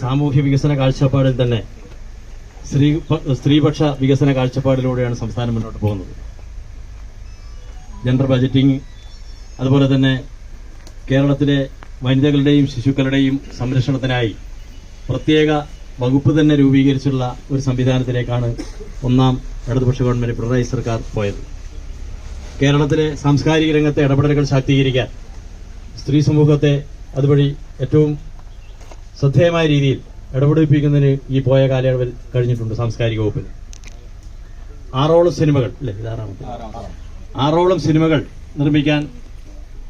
സാമൂഹ്യ വികസന കാഴ്ചപ്പാടിൽ തന്നെ സ്ത്രീ സ്ത്രീപക്ഷ വികസന കാഴ്ചപ്പാടിലൂടെയാണ് സംസ്ഥാനം മുന്നോട്ട് പോകുന്നത്. ജെൻഡർ ബജറ്റിംഗ് അതുപോലെ തന്നെ കേരളത്തിലെ വനിതകളുടെയും ശിശുക്കളുടെയും സംരക്ഷണത്തിനായി പ്രത്യേക വകുപ്പ് തന്നെ രൂപീകരിച്ചുള്ള ഒരു സംവിധാനത്തിലേക്കാണ് ഒന്നാം ഇടതുപക്ഷ ഗവൺമെന്റ് പിണറായി സർക്കാർ പോയത്. കേരളത്തിലെ സാംസ്കാരിക രംഗത്തെ ഇടപെടലുകൾ ശാക്തീകരിക്കാൻ സ്ത്രീ സമൂഹത്തെ അതുവഴി ഏറ്റവും ശ്രദ്ധേയമായ രീതിയിൽ ഇടപെടിപ്പിക്കുന്നതിന് ഈ പോയ കാലയളവിൽ കഴിഞ്ഞിട്ടുണ്ട് സാംസ്കാരിക വകുപ്പിൽ. ആറോളം സിനിമകൾ അല്ലേ? ആറോളം സിനിമകൾ നിർമ്മിക്കാൻ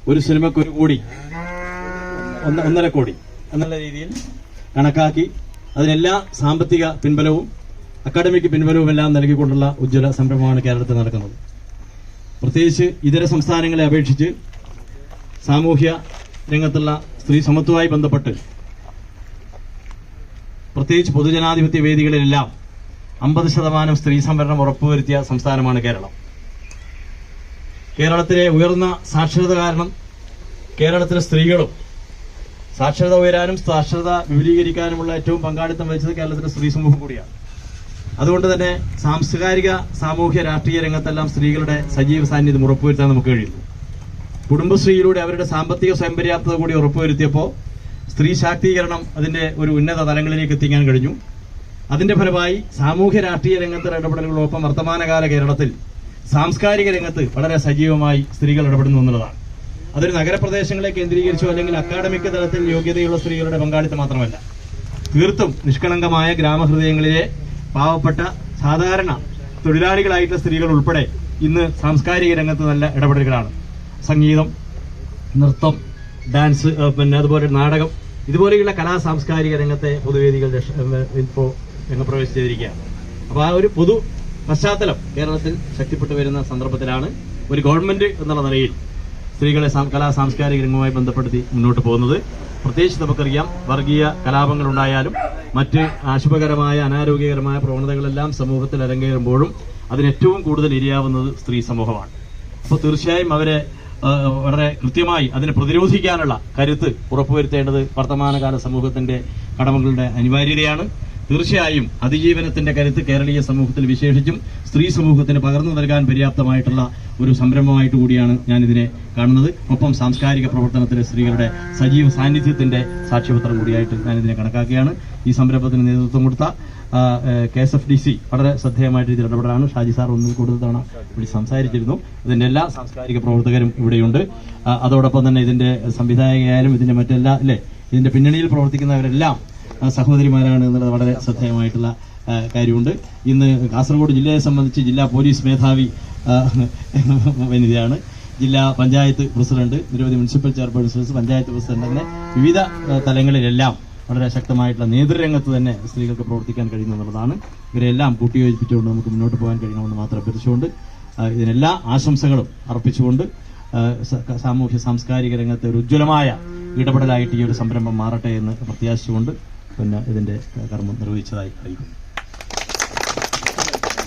ഒരു സിനിമക്ക് ഒരു കോടി ഒന്നര കോടി എന്നുള്ള രീതിയിൽ കണക്കാക്കി അതിനെല്ലാ സാമ്പത്തിക പിൻബലവും അക്കാഡമിക് പിൻബലവും എല്ലാം നൽകിക്കൊണ്ടുള്ള ഉജ്ജ്വല സംരംഭമാണ് കേരളത്തിൽ നടക്കുന്നത്. പ്രത്യേകിച്ച് ഇതര സംസ്ഥാനങ്ങളെ അപേക്ഷിച്ച് സാമൂഹ്യ രംഗത്തുള്ള സ്ത്രീ സമത്വവുമായി ബന്ധപ്പെട്ട് പ്രത്യേകിച്ച് പൊതുജനാധിപത്യ വേദികളിലെല്ലാം അമ്പത് ശതമാനം സ്ത്രീ സംവരണം ഉറപ്പുവരുത്തിയ സംസ്ഥാനമാണ് കേരളം. കേരളത്തിലെ ഉയർന്ന സാക്ഷരത കാരണം കേരളത്തിലെ സ്ത്രീകളും സാക്ഷരത ഉയരാനും സാക്ഷരത വിപുലീകരിക്കാനുമുള്ള ഏറ്റവും പങ്കാളിത്തം വഹിച്ചത് കേരളത്തിലെ സ്ത്രീ സമൂഹം കൂടിയാണ്. അതുകൊണ്ട് തന്നെ സാംസ്കാരിക സാമൂഹ്യ രാഷ്ട്രീയ രംഗത്തെല്ലാം സ്ത്രീകളുടെ സജീവ സാന്നിധ്യം ഉറപ്പുവരുത്താൻ നമുക്ക് കഴിയുന്നു. കുടുംബശ്രീയിലൂടെ അവരുടെ സാമ്പത്തിക സ്വയംപര്യാപ്തത കൂടി ഉറപ്പുവരുത്തിയപ്പോൾ സ്ത്രീ ശാക്തീകരണം അതിന്റെ ഒരു ഉന്നത തലങ്ങളിലേക്ക് എത്തിക്കാൻ കഴിഞ്ഞു. അതിന്റെ ഫലമായി സാമൂഹ്യ രാഷ്ട്രീയ രംഗത്തെ ഇടപെടലുകളോടൊപ്പം വർത്തമാനകാല കേരളത്തിൽ സാംസ്കാരിക രംഗത്ത് വളരെ സജീവമായി സ്ത്രീകൾ ഇടപെടുന്നു എന്നുള്ളതാണ്. അതൊരു നഗരപ്രദേശങ്ങളെ കേന്ദ്രീകരിച്ചോ അല്ലെങ്കിൽ അക്കാഡമിക് തലത്തിൽ യോഗ്യതയുള്ള സ്ത്രീകളുടെ പങ്കാളിത്തം മാത്രമല്ല. തീർത്തും നിഷ്കളങ്കമായ ഗ്രാമഹൃദയങ്ങളിലെ പാവപ്പെട്ട സാധാരണ തൊഴിലാളികളായിട്ടുള്ള സ്ത്രീകൾ ഉൾപ്പെടെ ഇന്ന് സാംസ്കാരിക രംഗത്ത് നല്ല ഇടപെടലുകളാണ്. സംഗീതം നൃത്തം ഡാൻസ് പിന്നെ അതുപോലെ നാടകം. ഇതുപോലെയുള്ള കലാ സാംസ്കാരിക രംഗത്തെ പൊതുവേദികൾ ഇപ്പോൾ രംഗപ്രവേശം ചെയ്തിരിക്കുകയാണ് അപ്പോൾ ആ ഒരു പൊതു പശ്ചാത്തലം കേരളത്തിൽ ശക്തിപ്പെട്ടു വരുന്ന സന്ദർഭത്തിലാണ് ഒരു ഗവൺമെന്റ് എന്നുള്ള നിലയിൽ സ്ത്രീകളെ കലാ സാംസ്കാരിക രംഗവുമായി ബന്ധപ്പെടുത്തി മുന്നോട്ട് പോകുന്നത്. പ്രത്യേകിച്ച് നമുക്കറിയാം വർഗീയ കലാപങ്ങൾ ഉണ്ടായാലും മറ്റ് അശുഭകരമായ അനാരോഗ്യകരമായ പ്രവണതകളെല്ലാം സമൂഹത്തിൽ അരങ്ങേറുമ്പോഴും അതിന് ഏറ്റവും കൂടുതൽ ഇരയാവുന്നത് സ്ത്രീ സമൂഹമാണ്. അപ്പോൾ തീർച്ചയായും അവരെ വളരെ കൃത്യമായി അതിനെ പ്രതിരോധിക്കാനുള്ള കരുത്ത് ഉറപ്പുവരുത്തേണ്ടത് വർത്തമാനകാല സമൂഹത്തിന്റെ കടമകളുടെ അനിവാര്യതയാണ്. തീർച്ചയായും അതിജീവനത്തിന്റെ കരുത്ത് കേരളീയ സമൂഹത്തിൽ വിശേഷിച്ചും സ്ത്രീ സമൂഹത്തിന് പകർന്നു നൽകാൻ പര്യാപ്തമായിട്ടുള്ള ഒരു സംരംഭമായിട്ട് കൂടിയാണ് ഞാൻ ഇതിനെ കാണുന്നത്. ഒപ്പം സാംസ്കാരിക പ്രവർത്തനത്തിലെ സ്ത്രീകളുടെ സജീവ സാന്നിധ്യത്തിന്റെ സാക്ഷ്യപത്രം കൂടിയായിട്ട് ഞാൻ ഇതിനെ കണക്കാക്കുകയാണ്. ഈ സംരംഭത്തിന് നേതൃത്വം കൊടുത്ത K S F D C വളരെ ശ്രദ്ധേയമായിട്ട് ഇതിൽ ഇടപെടലാണ്. ഷാജി സാർ ഒന്നിൽ കൂടുതൽ തവണ ഇവിടെ സംസാരിച്ചിരുന്നു. ഇതിന്റെ എല്ലാ സാംസ്കാരിക പ്രവർത്തകരും ഇവിടെയുണ്ട്. അതോടൊപ്പം തന്നെ ഇതിന്റെ സംവിധായകയായാലും ഇതിന്റെ മറ്റെല്ലാ അല്ലേ? ഇതിന്റെ പിന്നണിയിൽ പ്രവർത്തിക്കുന്നവരെല്ലാം സഹോദരിമാരാണ് എന്നുള്ളത് വളരെ ശ്രദ്ധേയമായിട്ടുള്ള കാര്യമുണ്ട്. ഇന്ന് കാസർഗോഡ് ജില്ലയെ സംബന്ധിച്ച് ജില്ലാ പോലീസ് മേധാവി വനിതയാണ്. ജില്ലാ പഞ്ചായത്ത് പ്രസിഡന്റ് നിരവധി മുനിസിപ്പൽ ചെയർപേഴ്സൺസ് പഞ്ചായത്ത് പ്രസിഡന്റ് അങ്ങനെ വിവിധ തലങ്ങളിലെല്ലാം വളരെ ശക്തമായിട്ടുള്ള നേതൃരംഗത്ത് തന്നെ സ്ത്രീകൾക്ക് പ്രവർത്തിക്കാൻ കഴിയുന്നു എന്നുള്ളതാണ്. ഇവരെല്ലാം കൂട്ടിയോജിപ്പിച്ചുകൊണ്ട് നമുക്ക് മുന്നോട്ട് പോകാൻ കഴിയണമെന്ന് മാത്രം അഭ്യർത്ഥിച്ചുകൊണ്ട് ഇതിനെല്ലാ ആശംസകളും അർപ്പിച്ചുകൊണ്ട് സാമൂഹ്യ സാംസ്കാരിക രംഗത്തെ ഒരു ഉജ്ജ്വലമായ ഇടപെടലായിട്ട് ഈ ഒരു സംരംഭം മാറട്ടെ എന്ന് പ്രത്യാശിച്ചുകൊണ്ട് പിന്നെ ഇതിന്റെ കർമ്മം നിർവഹിച്ചതായി അറിയിക്കുന്നു.